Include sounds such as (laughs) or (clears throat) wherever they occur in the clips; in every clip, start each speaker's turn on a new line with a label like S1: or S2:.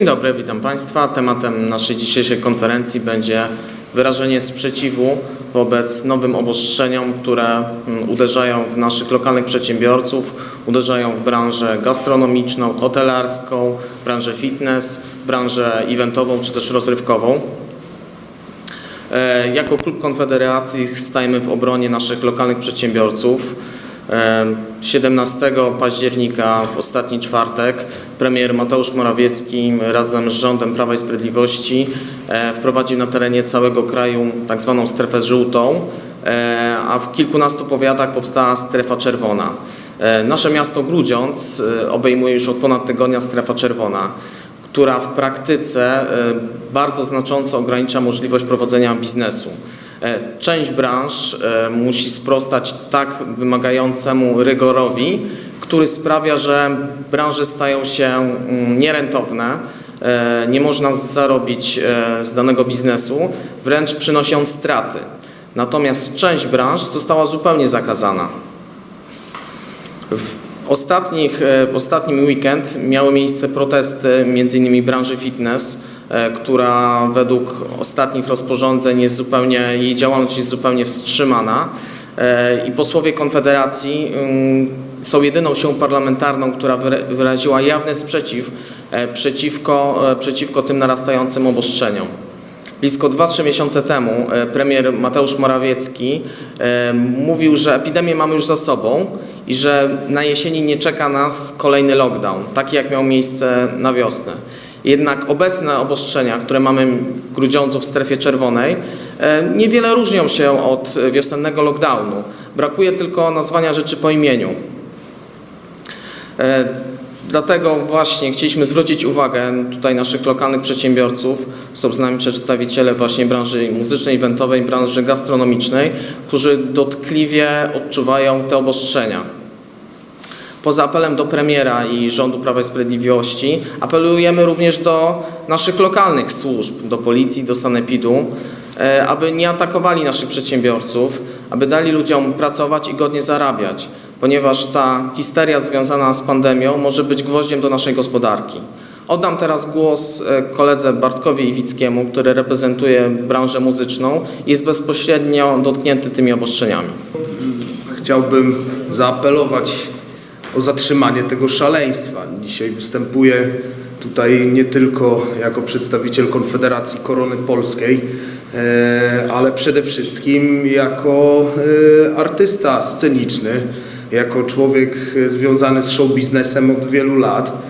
S1: Dzień dobry, witam Państwa. Tematem naszej dzisiejszej konferencji będzie wyrażenie sprzeciwu wobec nowym obostrzeniom, które mm, uderzają w naszych lokalnych przedsiębiorców, uderzają w branżę gastronomiczną, hotelarską, branżę fitness, branżę eventową czy też rozrywkową. E, Jako Klub Konfederacji stajemy w obronie naszych lokalnych przedsiębiorców. E, 17 października, w ostatni czwartek, premier Mateusz Morawiecki razem z rządem Prawa i Sprawiedliwości e, wprowadził na terenie całego kraju tak zwaną strefę żółtą, e, a w kilkunastu powiatach powstała strefa czerwona. E, Nasze miasto Grudziądz obejmuje już od ponad tygodnia strefa czerwona która w praktyce bardzo znacząco ogranicza możliwość prowadzenia biznesu. E, Część branż e, musi sprostać tak wymagającemu rygorowi, który sprawia, że branże stają się mm, nierentowne, e, nie można zarobić z danego biznesu, wręcz przynosi on straty. Natomiast część branż została zupełnie zakazana. W, ostatnich, w ostatnim weekend miały miejsce protesty m.in. branży fitness, która według ostatnich rozporządzeń jest zupełnie, jej działalność jest zupełnie wstrzymana E, i posłowie Konfederacji mm, są jedyną siłą parlamentarną, która wyra- wyraziła jawny sprzeciw e, przeciwko, e, przeciwko tym narastającym obostrzeniom. Blisko 2-3 miesiące temu e, premier Mateusz Morawiecki e, mówił, że epidemię mamy już za sobą i że na jesieni nie czeka nas kolejny lockdown, taki jak miał miejsce na wiosnę. Jednak obecne obostrzenia, które mamy w Grudziądzu w strefie czerwonej, e, niewiele różnią się od wiosennego lockdownu. Brakuje tylko nazwania rzeczy po imieniu. E, Dlatego właśnie chcieliśmy zwrócić uwagę tutaj naszych lokalnych przedsiębiorców. Są z nami przedstawiciele właśnie branży muzycznej, eventowej, branży gastronomicznej, którzy dotkliwie odczuwają te obostrzenia. Poza apelem do premiera i rządu Prawa i Sprawiedliwości apelujemy również do naszych lokalnych służb, do policji, do sanepidu, e, aby nie atakowali naszych przedsiębiorców, aby dali ludziom pracować i godnie zarabiać, ponieważ ta histeria związana z pandemią może być gwoździem do naszej gospodarki. Oddam teraz głos e, koledze Bartkowi Iwickiemu, który reprezentuje branżę muzyczną i jest bezpośrednio dotknięty tymi obostrzeniami.
S2: Chciałbym zaapelować o zatrzymanie tego szaleństwa. Dzisiaj występuję tutaj nie tylko jako przedstawiciel Konfederacji Korony Polskiej, e, ale przede wszystkim jako e, artysta sceniczny, jako człowiek e, związany z show biznesem od wielu lat.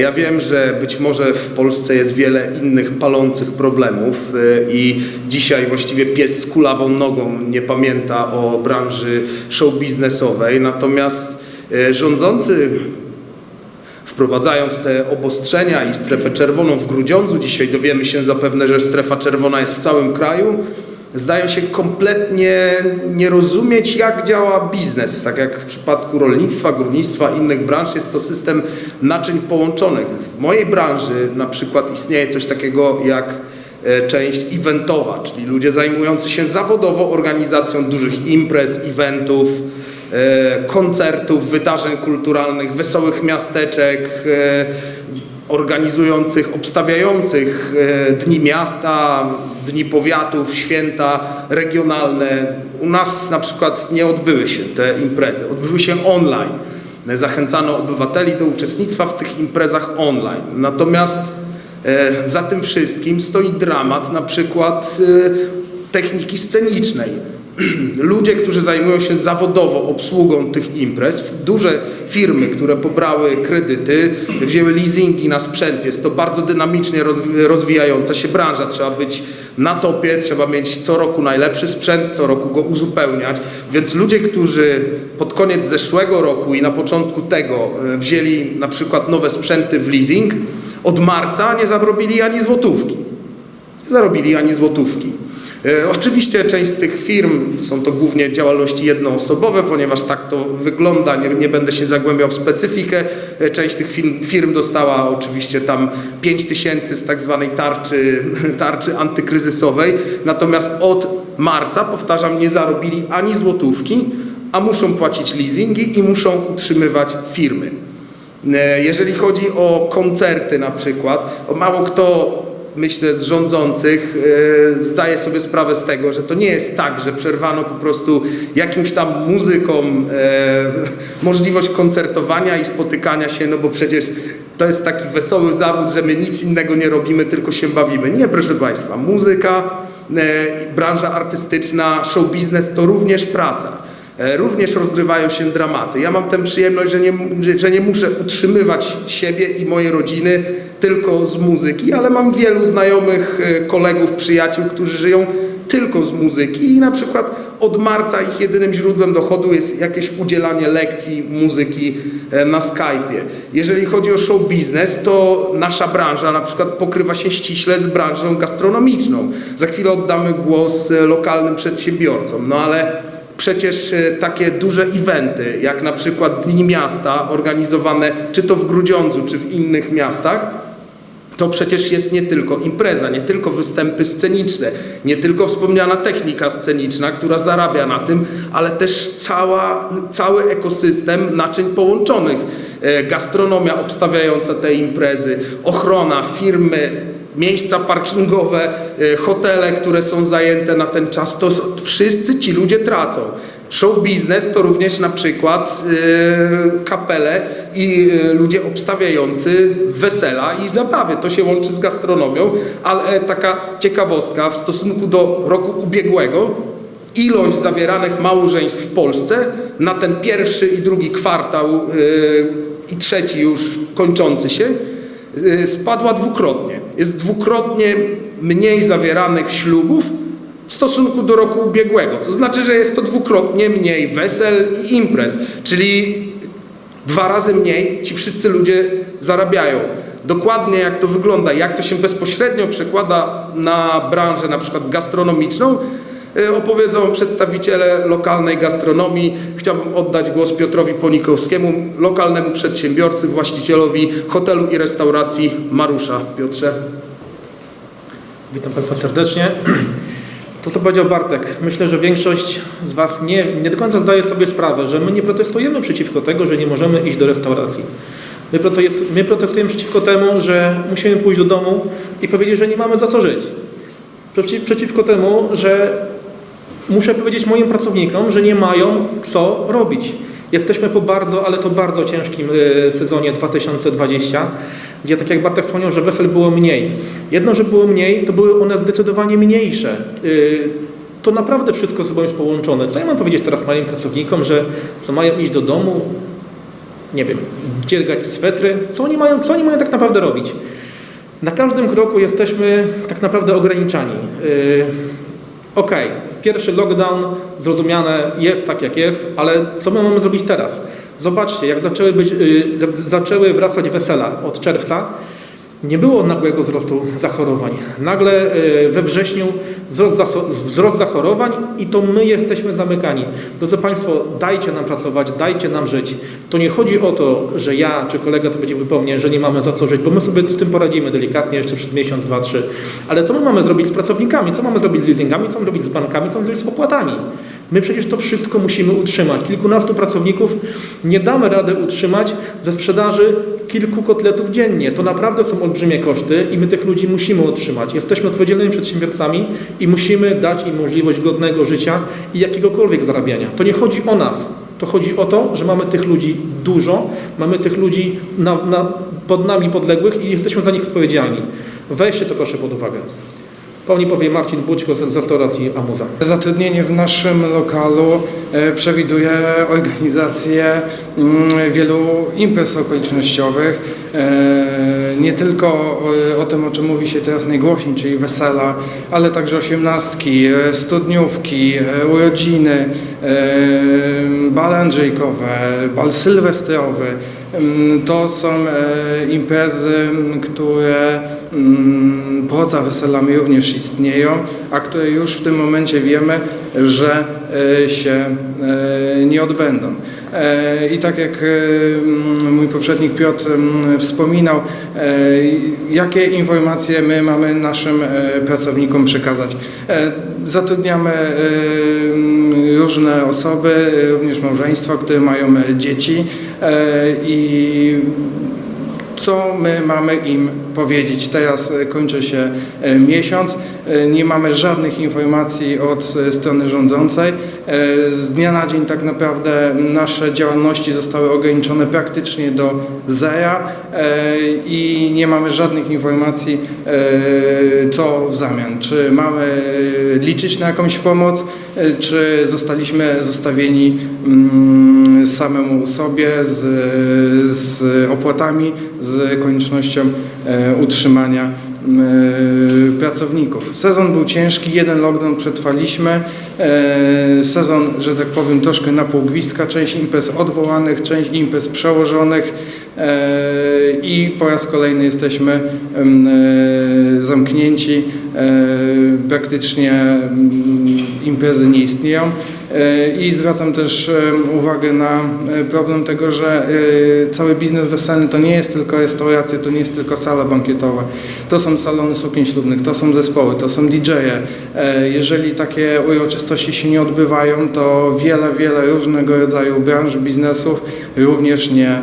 S2: Ja wiem, że być może w Polsce jest wiele innych palących problemów i dzisiaj właściwie pies z kulawą nogą nie pamięta o branży show biznesowej, natomiast rządzący wprowadzając te obostrzenia i strefę czerwoną w Grudziądzu, dzisiaj dowiemy się zapewne, że strefa czerwona jest w całym kraju, zdają się kompletnie nie rozumieć, jak działa biznes. Tak jak w przypadku rolnictwa, górnictwa, innych branż, jest to system naczyń połączonych. W mojej branży na przykład istnieje coś takiego jak e, część eventowa, czyli ludzie zajmujący się zawodowo organizacją dużych imprez, eventów, e, koncertów, wydarzeń kulturalnych, wesołych miasteczek, e, organizujących, obstawiających e, dni miasta, dni powiatów, święta regionalne. U nas na przykład nie odbyły się te imprezy, odbyły się online. Zachęcano obywateli do uczestnictwa w tych imprezach online. Natomiast e, za tym wszystkim stoi dramat na przykład e, techniki scenicznej. (clears throat) Ludzie, którzy zajmują się zawodowo obsługą tych imprez, duże firmy, które pobrały kredyty, wzięły leasingi na sprzęt. Jest to bardzo dynamicznie rozwi- rozwijająca się branża. Trzeba być na topie, trzeba mieć co roku najlepszy sprzęt, co roku go uzupełniać. Więc ludzie, którzy pod koniec zeszłego roku i na początku tego e, wzięli na przykład nowe sprzęty w leasing, od marca nie zarobili ani złotówki. Nie zarobili ani złotówki. E, Oczywiście część z tych firm są to głównie działalności jednoosobowe, ponieważ tak to wygląda, nie, nie będę się zagłębiał w specyfikę. E, Część tych firm, firm dostała oczywiście tam 5 tysięcy z tak zwanej tarczy, (laughs) tarczy antykryzysowej, natomiast od marca, powtarzam, nie zarobili ani złotówki, a muszą płacić leasingi i muszą utrzymywać firmy. E, Jeżeli chodzi o koncerty na przykład, mało kto myślę z rządzących e, zdaje sobie sprawę z tego, że to nie jest tak, że przerwano po prostu jakimś tam muzykom e, (laughs) możliwość koncertowania i spotykania się, no bo przecież to jest taki wesoły zawód, że my nic innego nie robimy, tylko się bawimy. Nie, proszę Państwa, muzyka, e, branża artystyczna, show biznes to również praca. E, Również rozgrywają się dramaty. Ja mam tę przyjemność, że nie, że nie muszę utrzymywać siebie i mojej rodziny tylko z muzyki, ale mam wielu znajomych, e, kolegów, przyjaciół, którzy żyją tylko z muzyki i na przykład od marca ich jedynym źródłem dochodu jest jakieś udzielanie lekcji muzyki e, na Skype'ie. Jeżeli chodzi o show biznes, to nasza branża na przykład pokrywa się ściśle z branżą gastronomiczną. Za chwilę oddamy głos lokalnym przedsiębiorcom, no ale Przecież e, takie duże eventy, jak na przykład Dni Miasta, organizowane czy to w Grudziądzu, czy w innych miastach, to przecież jest nie tylko impreza, nie tylko występy sceniczne, nie tylko wspomniana technika sceniczna, która zarabia na tym, ale też cała, cały ekosystem naczyń połączonych. E, Gastronomia obstawiająca te imprezy, ochrona, firmy, miejsca parkingowe, e, hotele, które są zajęte na ten czas, to wszyscy ci ludzie tracą. Show biznes to również na przykład e, kapele i e, ludzie obstawiający wesela i zabawy. To się łączy z gastronomią, ale taka ciekawostka w stosunku do roku ubiegłego ilość zawieranych małżeństw w Polsce na ten pierwszy i drugi kwartał i trzeci już kończący się y, spadła dwukrotnie. Jest dwukrotnie mniej zawieranych ślubów w stosunku do roku ubiegłego, co znaczy, że jest to dwukrotnie mniej wesel i imprez, czyli dwa razy mniej ci wszyscy ludzie zarabiają. Dokładnie jak to wygląda, jak to się bezpośrednio przekłada na branżę na przykład gastronomiczną, opowiedzą przedstawiciele lokalnej gastronomii. Chciałbym oddać głos Piotrowi Ponikowskiemu, lokalnemu przedsiębiorcy, właścicielowi hotelu i restauracji Marusza. Piotrze.
S3: Witam Państwa serdecznie. To, co powiedział Bartek, myślę, że większość z Was nie, nie do końca zdaje sobie sprawę, że my nie protestujemy przeciwko tego, że nie możemy iść do restauracji. My, protest, my protestujemy przeciwko temu, że musimy pójść do domu i powiedzieć, że nie mamy za co żyć. Przeciw, przeciwko temu, że muszę powiedzieć moim pracownikom, że nie mają co robić. Jesteśmy po bardzo, ale to bardzo ciężkim y, sezonie 2020, gdzie tak jak Bartek wspomniał, że wesel było mniej. Jedno, że było mniej, to były one zdecydowanie mniejsze. Y, To naprawdę wszystko ze sobą jest połączone. Co ja mam powiedzieć teraz moim pracownikom, że co mają iść do domu, nie wiem, dziergać swetry, co oni mają, co oni mają tak naprawdę robić? Na każdym kroku jesteśmy tak naprawdę ograniczani. Yy, Okej, pierwszy lockdown, zrozumiane, jest tak jak jest, ale co my mamy zrobić teraz? Zobaczcie, jak zaczęły, być, jak zaczęły wracać wesela od czerwca, nie było nagłego wzrostu zachorowań. Nagle yy, we wrześniu wzrost zachorowań i to my jesteśmy zamykani. Drodzy Państwo, dajcie nam pracować, dajcie nam żyć. To nie chodzi o to, że ja czy kolega to będzie wypomnie, że nie mamy za co żyć, bo my sobie z tym poradzimy delikatnie jeszcze przez miesiąc, dwa, trzy. Ale co my mamy zrobić z pracownikami? Co mamy zrobić z leasingami? Co mamy zrobić z bankami? Co mamy zrobić z opłatami? My przecież to wszystko musimy utrzymać. Kilkunastu pracowników nie damy rady utrzymać ze sprzedaży kilku kotletów dziennie. To naprawdę są olbrzymie koszty i my tych ludzi musimy utrzymać. Jesteśmy odpowiedzialnymi przedsiębiorcami i musimy dać im możliwość godnego życia i jakiegokolwiek zarabiania. To nie chodzi o nas. To chodzi o to, że mamy tych ludzi dużo, mamy tych ludzi na, na, pod nami podległych i jesteśmy za nich odpowiedzialni. Weźcie to proszę pod uwagę. Pełni powie Marcin Bućko z restauracji Amuza.
S4: Zatrudnienie w naszym lokalu e, przewiduje organizację mm, wielu imprez okolicznościowych. E, Nie tylko o, o tym, o czym mówi się teraz najgłośniej, czyli wesela, ale także osiemnastki, e, studniówki, e, urodziny, e, bale andrzejkowe, bal sylwestrowy. Mm, To są e, imprezy, które poza weselami również istnieją, a które już w tym momencie wiemy, że e, się e, nie odbędą. E, I tak jak e, m, mój poprzednik Piotr m, wspominał, jakie informacje my mamy naszym pracownikom przekazać. Zatrudniamy różne osoby, również małżeństwa, które mają dzieci i co my mamy im powiedzieć. Teraz e, kończy się e, miesiąc, nie mamy żadnych informacji od e, strony rządzącej. E, Z dnia na dzień tak naprawdę nasze działalności zostały ograniczone praktycznie do zera e, i nie mamy żadnych informacji, e, co w zamian. Czy mamy liczyć na jakąś pomoc, e, czy zostaliśmy zostawieni mm, samemu sobie z, z opłatami, z koniecznością e, utrzymania e, pracowników. Sezon był ciężki, jeden lockdown przetrwaliśmy. E, Sezon, że tak powiem, troszkę na pół gwizdka, część imprez odwołanych, część imprez przełożonych e, i po raz kolejny jesteśmy e, zamknięci. E, Praktycznie imprezy nie istnieją. E, I zwracam też uwagę na e, problem tego, że e, cały biznes weselny to nie jest tylko restauracje, to nie jest tylko sala bankietowa. To są salony sukien ślubnych, to są zespoły, to są DJ-e. E, Jeżeli takie uroczystości się nie odbywają, to wiele, wiele różnego rodzaju branż, biznesów również nie e,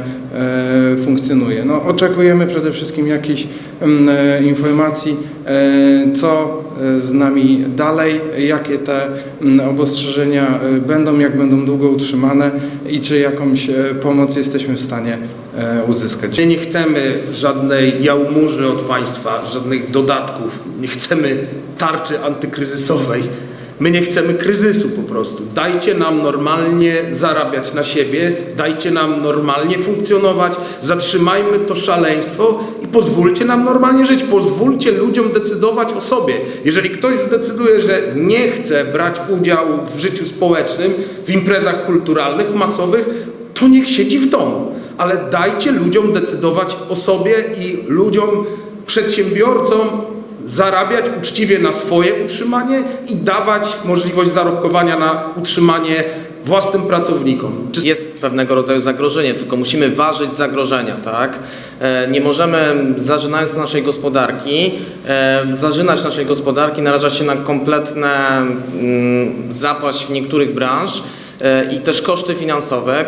S4: funkcjonuje. No, oczekujemy przede wszystkim jakichś em, e, informacji, e, co e, z nami dalej, jakie te obostrzeżenia e, będą, jak będą długo utrzymane i czy jakąś e, pomoc jesteśmy w stanie e, uzyskać.
S2: My nie chcemy żadnej jałmużny od państwa, żadnych dodatków, nie chcemy tarczy antykryzysowej. My nie chcemy kryzysu po prostu. Dajcie nam normalnie zarabiać na siebie, dajcie nam normalnie funkcjonować, zatrzymajmy to szaleństwo i pozwólcie nam normalnie żyć. Pozwólcie ludziom decydować o sobie. Jeżeli ktoś zdecyduje, że nie chce brać udziału w życiu społecznym, w imprezach kulturalnych, masowych, to niech siedzi w domu. Ale dajcie ludziom decydować o sobie i ludziom, przedsiębiorcom zarabiać uczciwie na swoje utrzymanie i dawać możliwość zarobkowania na utrzymanie własnym pracownikom.
S1: Jest pewnego rodzaju zagrożenie, tylko musimy ważyć zagrożenia, tak? E, Nie możemy, zażynając naszej gospodarki, e, zażynać naszej gospodarki, narażać się na kompletne mm, zapaść w niektórych branż e, i też koszty finansowe,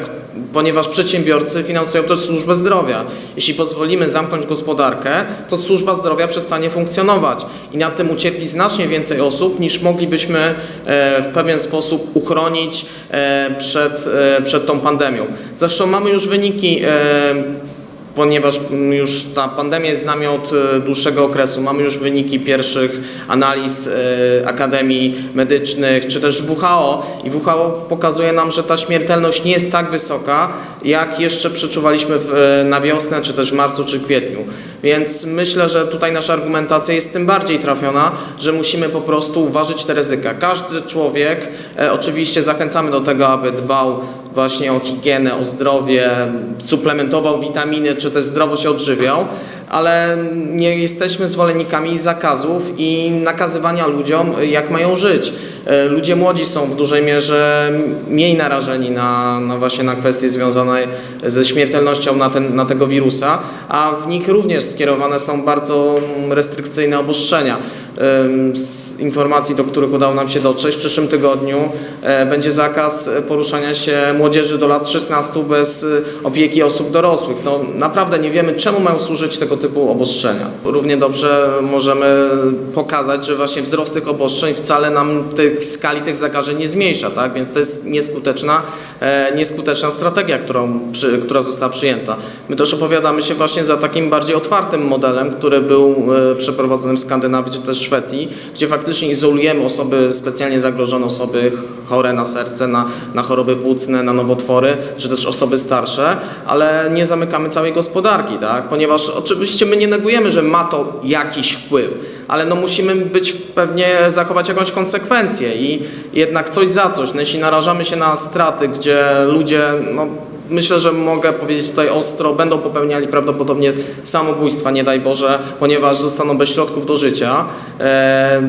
S1: ponieważ przedsiębiorcy finansują też służbę zdrowia. Jeśli pozwolimy zamknąć gospodarkę, to służba zdrowia przestanie funkcjonować i na tym ucierpi znacznie więcej osób niż moglibyśmy e, w pewien sposób uchronić e, przed, e, przed tą pandemią. Zresztą mamy już wyniki ponieważ już ta pandemia jest z nami od e, dłuższego okresu. Mamy już wyniki pierwszych analiz e, akademii medycznych, czy też WHO i WHO pokazuje nam, że ta śmiertelność nie jest tak wysoka, jak jeszcze przeczuwaliśmy e, na wiosnę, czy też w marcu, czy kwietniu. Więc myślę, że tutaj nasza argumentacja jest tym bardziej trafiona, że musimy po prostu uważać te ryzyka. Każdy człowiek, oczywiście zachęcamy do tego, aby dbał właśnie o higienę, o zdrowie, suplementował witaminy, czy też zdrowo się odżywiał, ale nie jesteśmy zwolennikami zakazów i nakazywania ludziom, jak mają żyć. E, Ludzie młodzi są w dużej mierze mniej narażeni na, na właśnie na kwestie związane ze śmiertelnością na, ten, na tego wirusa, a w nich również skierowane są bardzo restrykcyjne obostrzenia. Ym, Z informacji, do których udało nam się dotrzeć, w przyszłym tygodniu e, będzie zakaz poruszania się młodzieży do lat 16 bez opieki osób dorosłych. No, naprawdę nie wiemy, czemu mają służyć tego typu obostrzenia. Równie dobrze możemy pokazać, że właśnie wzrost tych obostrzeń wcale nam tej skali tych zakażeń nie zmniejsza, tak? więc to jest nieskuteczna, e, nieskuteczna strategia, którą, przy, która została przyjęta. My też opowiadamy się właśnie za takim bardziej otwartym modelem, który był e, przeprowadzony w Skandynawii czy też Szwecji, gdzie faktycznie izolujemy osoby specjalnie zagrożone, osoby chore na serce, na, na choroby płucne, na nowotwory, czy też osoby starsze, ale nie zamykamy całej gospodarki, tak? ponieważ oczywiście my nie negujemy, że ma to jakiś wpływ, ale no musimy być pewnie zachować jakąś konsekwencję i jednak coś za coś. No jeśli narażamy się na straty, gdzie ludzie, no myślę, że mogę powiedzieć tutaj ostro, będą popełniali prawdopodobnie samobójstwa, nie daj Boże, ponieważ zostaną bez środków do życia. E,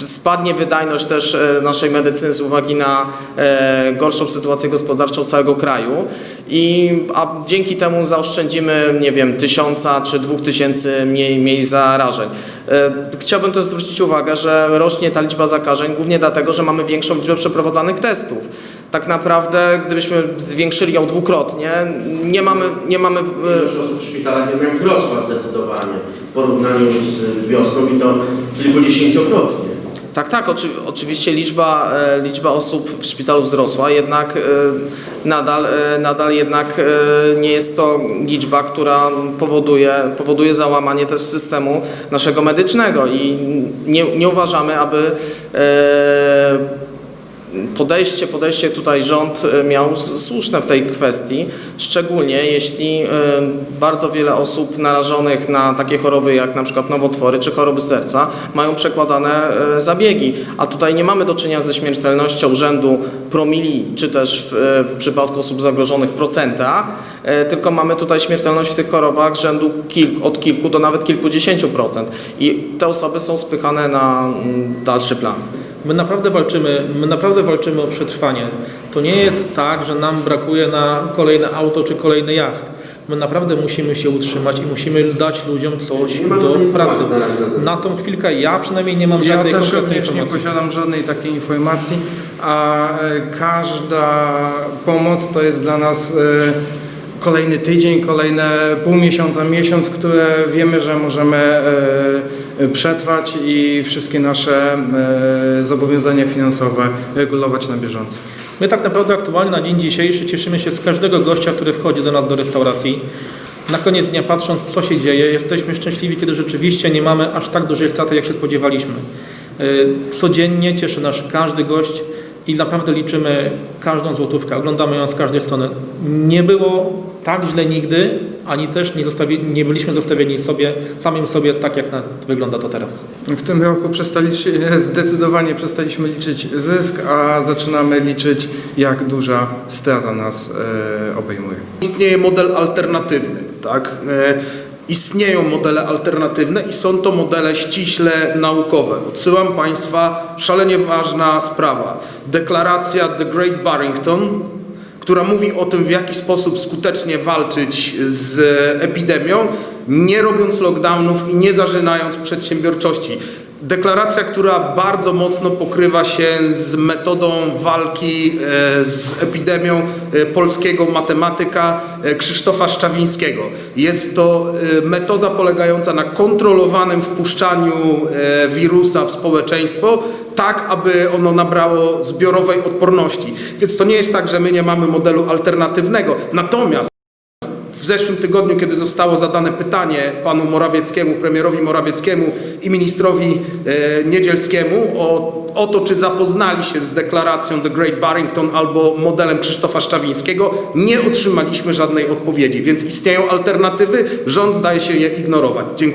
S1: spadnie wydajność też e, naszej medycyny z uwagi na e, gorszą sytuację gospodarczą całego kraju i a dzięki temu zaoszczędzimy, nie wiem, tysiąca czy dwóch tysięcy mniej zarażeń. E, Chciałbym też zwrócić uwagę, że rośnie ta liczba zakażeń głównie dlatego, że mamy większą liczbę przeprowadzanych testów. Tak naprawdę, gdybyśmy zwiększyli ją dwukrotnie, nie mamy, nie mamy
S5: osób w szpitalach jednak wzrosła zdecydowanie w porównaniu z wiosną i to kilkudziesięciokrotnie.
S1: Tak, tak, oczy, oczywiście liczba, e, liczba osób w szpitalu wzrosła, jednak e, nadal, e, nadal jednak nie jest to liczba, która powoduje, powoduje załamanie też systemu naszego medycznego i nie, nie uważamy, aby podejście, podejście tutaj rząd e, miał słuszne w tej kwestii, szczególnie jeśli e, bardzo wiele osób narażonych na takie choroby jak na przykład nowotwory czy choroby serca mają przekładane e, zabiegi, a tutaj nie mamy do czynienia ze śmiertelnością rzędu promili, czy też w, w przypadku osób zagrożonych procenta, tylko mamy tutaj śmiertelność w tych chorobach rzędu kilk, od kilku do nawet kilkudziesięciu procent i te osoby są spychane na mm, dalszy plan.
S3: My naprawdę walczymy, my naprawdę walczymy o przetrwanie. To nie jest tak, że nam brakuje na kolejne auto czy kolejny jacht. My naprawdę musimy się utrzymać i musimy dać ludziom coś do pracy.
S5: informacji na
S3: tą chwilkę ja przynajmniej nie mam
S4: Ja
S3: żadnej
S4: też
S3: konkretnej
S4: również nie
S3: informacji.
S4: posiadam żadnej takiej informacji, a e, każda pomoc to jest dla nas e, kolejny tydzień, kolejne pół miesiąca, miesiąc, które wiemy, że możemy e, przetrwać i wszystkie nasze e, zobowiązania finansowe regulować na bieżąco.
S3: My tak naprawdę aktualnie na dzień dzisiejszy cieszymy się z każdego gościa, który wchodzi do nas do restauracji. Na koniec dnia patrząc, co się dzieje, jesteśmy szczęśliwi, kiedy rzeczywiście nie mamy aż tak dużej straty, jak się spodziewaliśmy. Yy, Codziennie cieszy nas każdy gość i naprawdę liczymy każdą złotówkę, oglądamy ją z każdej strony. Nie było tak źle nigdy, ani też nie, zostawi, nie byliśmy zostawieni sobie, samym sobie tak, jak na, wygląda to teraz.
S4: W tym roku przestaliśmy, (laughs) zdecydowanie przestaliśmy liczyć zysk, a zaczynamy liczyć, jak duża strata nas e, obejmuje.
S2: Istnieje model alternatywny, tak? E, Istnieją modele alternatywne i są to modele ściśle naukowe. Odsyłam Państwa, szalenie ważna sprawa. Deklaracja The Great Barrington, która mówi o tym, w jaki sposób skutecznie walczyć z epidemią, nie robiąc lockdownów i nie zażynając przedsiębiorczości. Deklaracja, która bardzo mocno pokrywa się z metodą walki e, z epidemią e, polskiego matematyka e, Krzysztofa Szczawińskiego. Jest to metoda polegająca na kontrolowanym wpuszczaniu wirusa w społeczeństwo, tak aby ono nabrało zbiorowej odporności. Więc to nie jest tak, że my nie mamy modelu alternatywnego. Natomiast zeszłym tygodniu, kiedy zostało zadane pytanie panu Morawieckiemu, premierowi Morawieckiemu i ministrowi e, Niedzielskiemu o, o to, czy zapoznali się z deklaracją The Great Barrington albo modelem Krzysztofa Szczawińskiego, nie otrzymaliśmy żadnej odpowiedzi. Więc istnieją alternatywy, rząd zdaje się je ignorować. Dziękuję.